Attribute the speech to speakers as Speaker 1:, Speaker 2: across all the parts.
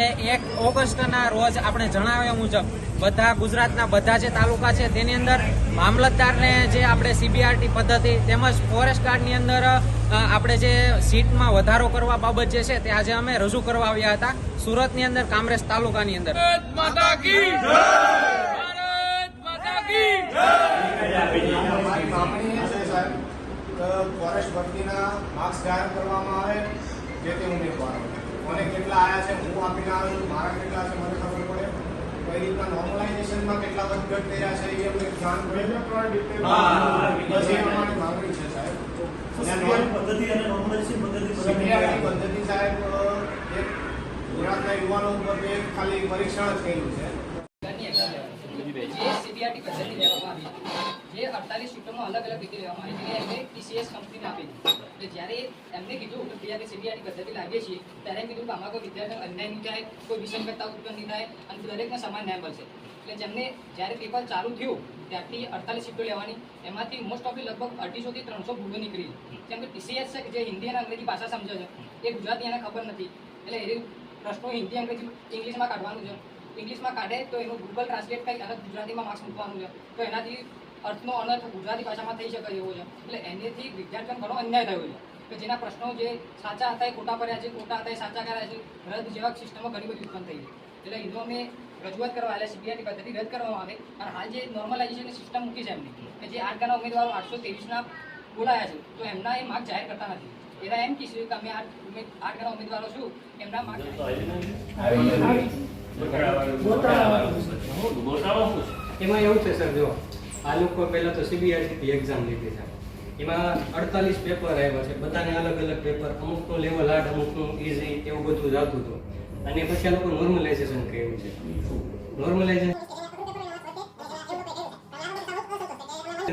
Speaker 1: તે એક ઓગસ્ટના રોજ આપણે જણાવ્યા મુજબ બધા ગુજરાતના બધા જે તાલુકા છે તેની અંદર મામલતદારને જે આપણે સીબીઆરટી પદ્ધતિ તેમજ ફોરેસ્ટ ગાર્ડની અંદર આપણે જે સીટમાં વધારો કરવા બાબત જે છે તે આજે અમે રજૂ કરવા આવ્યા હતા સુરતની અંદર કામરેજ તાલુકાની અંદર.
Speaker 2: ભારત માતા કી જય! ભારત માતા કી
Speaker 3: અમારી માંગણી એ છે સાહેબ કે ફોરેસ્ટ ભરતીના માર્ક્સ જાહેર કરવામાં આવે જે તે ઉમેદવારો મને કેટલા આવ્યા છે હું આપીને આવ્યો છું મારા કેટલા છે મને ખબર પડે. કઈ રીતના નોર્મલાઇઝેશનમાં કેટલા વધઘટ થયા છે એ અમને જાણ પડે બસ એ અમારી માંગણી છે સાહેબ.
Speaker 4: પદ્ધતિ અને નોર્મલાઇઝેશન પદ્ધતિ
Speaker 3: પદ્ધતિ સાહેબ એક ગુજરાતના યુવાનો ઉપર એક ખાલી પરીક્ષણ જ કર્યું છે.
Speaker 5: જે સીબીઆરટી પદ્ધતિ લેવામાં આવી જે અડતાલીસ સીટોમાં અલગ અલગ રીતે લેવામાં આવી છે એટલે ટીસીએસ કંપનીને આપી એટલે જ્યારે એમને કીધું કે ભાઈ આપણે સીબીઆઈની પદ્ધતિ લાવીએ છીએ, ત્યારે કીધું કે આમાં કોઈ વિદ્યાર્થીને અન્યાય નહીં થાય, કોઈ વિસંગતતા ઉત્પન્ન નહીં થાય અને દરેકને સમાન ન્યાય મળશે. એટલે જેમને જ્યારે પેપર ચાલુ થયું, ત્યારથી અડતાલીસ સીટો લેવાની, એમાંથી મોસ્ટ ઓફલી લગભગ અઢીસોથી ત્રણસો ભૂલો નીકળી. જેમ કે ટીસીએસ છે, જે હિન્દી અને અંગ્રેજી ભાષા સમજે છે, એ ગુજરાતી એને ખબર નથી. એટલે એ પ્રશ્નો હિન્દી, અંગ્રેજી, ઇંગ્લિશમાં કાઢવાનું છે. ઇંગ્લિશમાં કાઢે તો એનું ગૂગલ ટ્રાન્સલેટ કરી અને ગુજરાતીમાં માર્ક્સ મૂકવાનું છે. તો એનાથી અર્થનો અનર્થ ગુજરાતી ભાષામાં થઈ શકે એવો છે. એટલે એનેથી વિદ્યાર્થીઓને ઘણો અન્યાય થયો છે. કે જેના પ્રશ્નો જે સાચા હતા એ ખોટા પડ્યા છે ખોટા હતા એ સાચા કર્યા છે રદ જેવા સિસ્ટમો ઘણી બધી ઉત્પન્ન થઈ છે. એટલે એનો અમે રજૂઆત કરવા એટલે સીબીઆઈની પદ્ધતિ રદ કરવામાં આવે. અને હાલ જે નોર્મલાઇઝેશનની સિસ્ટમ મૂકી છે એમની કે જે આઠ ઉમેદવારો આઠસો ત્રેવીસના બોલાયા છે તો એમના એ માર્ક જાહેર કરતા નથી. એના એમ કહીશું કે અમે આઠ આઠ ગાના ઉમેદવારો છું એમના માર્ક
Speaker 6: એમાં એવું છે સર જો આ લોકો પહેલાં તો સીબીઆઈસીથી એક્ઝામ લીધી છે. એમાં અડતાલીસ પેપર આવ્યા છે. બધાને અલગ અલગ પેપર અમુકનું લેવલ હાર્ડ અમુકનું ઇઝી એવું બધું જાતું હતું. અને પછી આ લોકો નોર્મલાઇઝેશન કર્યું છે. નોર્મલાઇઝેશન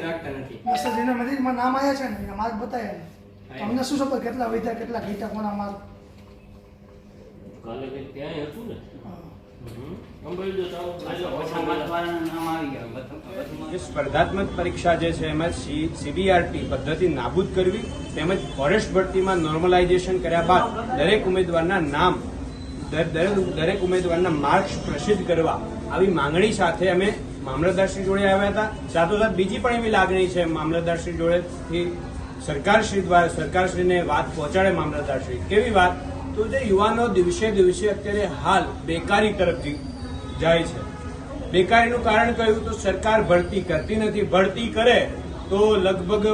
Speaker 6: રાખતા નથી.
Speaker 7: બસ જેના મદદમાં નામ આવ્યા છે ને એના માર્ક બતાવ્યા ને શું ખબર કેટલા વધ્યા કેટલા ઘટ્યા કોના માર્ક
Speaker 4: કાલે કંઈક ત્યાં હતું ને?
Speaker 7: હા.
Speaker 8: જે સ્પર્ધાત્મક પરીક્ષા જે છે એમાં સીબીઆરટી પદ્ધતિ નાબૂદ કરવી તેમજ ફોરેસ્ટ ભરતીમાં નોર્મલાઇઝેશન કર્યા બાદ દરેક ઉમેદવારના નામ દરેક ઉમેદવારના માર્ક્સ પ્રસિદ્ધ કરવા આવી માંગણી સાથે અમે મામલતદારશ્રી જોડે આવ્યા હતા. સાથોસાથ બીજી પણ એવી લાગણી છે મામલતદારશ્રી જોડેથી સરકારશ્રી દ્વારા સરકારશ્રીને વાત પહોંચાડે મામલતદારશ્રી. કેવી વાત? તો જે યુવાનો દિવસે દિવસે અત્યારે હાલ બેકારી તરફથી જાય છે. બેકારીનું કારણ કહ્યું તો સરકાર ભરતી કરતી નથી. ભરતી કરે તો લગભગ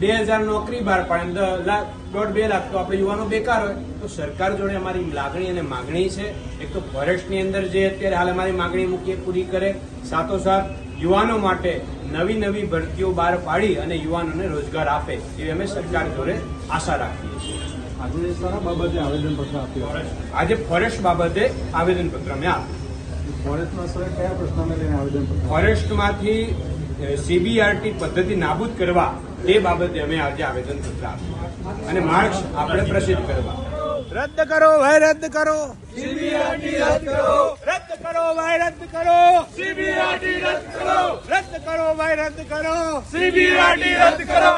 Speaker 8: બે હજાર નોકરી બહાર પાડે. લાખ દોઢ બે લાખ તો આપણે યુવાનો બેકાર હોય. તો સરકાર જોડે અમારી લાગણી અને માગણી છે. એક તો ફોરેસ્ટની અંદર જે અત્યારે હાલ અમારી માગણી મૂકીએ પૂરી કરે. સાથોસાથ યુવાનો માટે નવી નવી ભરતીઓ બહાર પાડી અને યુવાનોને રોજગાર આપે એવી અમે સરકાર જોડે આશા રાખીએ છીએ.
Speaker 9: આજે બાબતે આવેદનપત્ર આપ્યું.
Speaker 8: આજે ફોરેસ્ટ બાબતે આવેદનપત્ર અમે આપ્યું. ફોરેસ્ટમાંથી સીબીઆરટી પદ્ધતિ નાબૂદ કરવા તે બાબતે અમે આજે આવેદનપત્ર આપ્યું. અને માર્ક્સ આપણે પ્રસિદ્ધ કરવા. રદ કરો ભાઈ રદ કરો. સીબીઆરટી રદ કરો. રદ કરો ભાઈ રદ કરો. સીબીઆરટી રદ કરો. રદ કરો ભાઈ રદ કરો. સીબીઆરટી રદ કરો.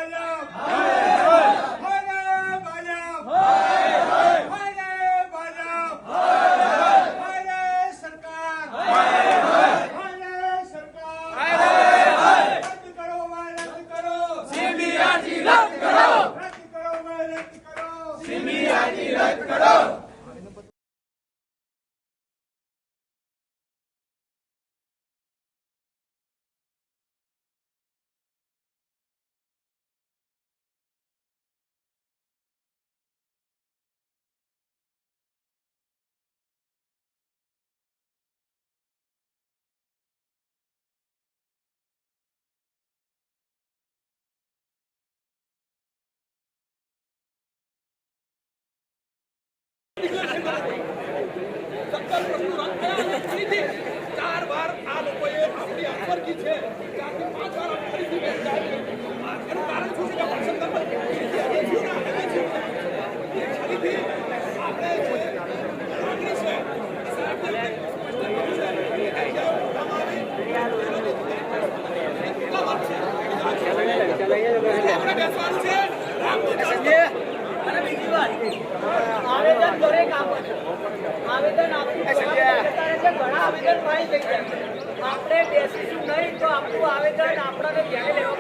Speaker 2: ચાર વાર આ લોકોએ આપણી અફરકી છે ચારથી પાંચ વાર ફરીથી મેચ ચાલી. એનું કારણ શું છે કે વરસાદ તમે એ થયું ના, એ થયું ના. એ ફરીથી આપણે જે માગણી છે, સાહેબને સ્પષ્ટ કર્યું છે.
Speaker 10: આવેદન આપણે બેસીશું નહીં તો આપણું આવેદન આપણાને ધ્યાને લેવા